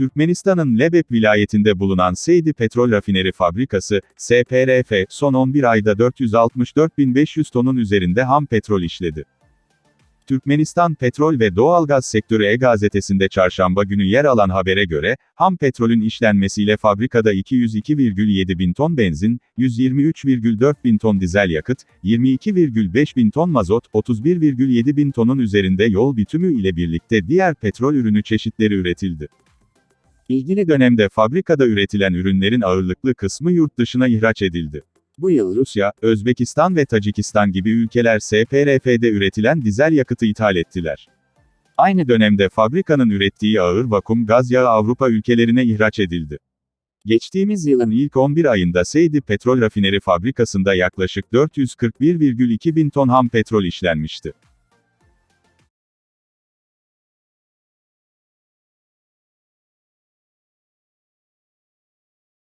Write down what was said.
Türkmenistan'ın Lebep vilayetinde bulunan Seydi Petrol Rafineri Fabrikası, SPRF, son 11 ayda 464.500 tonun üzerinde ham petrol işledi. Türkmenistan Petrol ve Doğalgaz Sektörü E-Gazetesi'nde çarşamba günü yer alan habere göre, ham petrolün işlenmesiyle fabrikada 202,7 bin ton benzin, 123,4 bin ton dizel yakıt, 22,5 bin ton mazot, 31,7 bin tonun üzerinde yol bitümü ile birlikte diğer petrol ürünü çeşitleri üretildi. İlgili dönemde fabrikada üretilen ürünlerin ağırlıklı kısmı yurt dışına ihraç edildi. Bu yıl Rusya, Özbekistan ve Tacikistan gibi ülkeler SPRF'de üretilen dizel yakıtı ithal ettiler. Aynı dönemde fabrikanın ürettiği ağır vakum gaz yağı Avrupa ülkelerine ihraç edildi. Geçtiğimiz yılın ilk 11 ayında Seydi Petrol Rafineri Fabrikası'nda yaklaşık 441,2 bin ton ham petrol işlenmişti.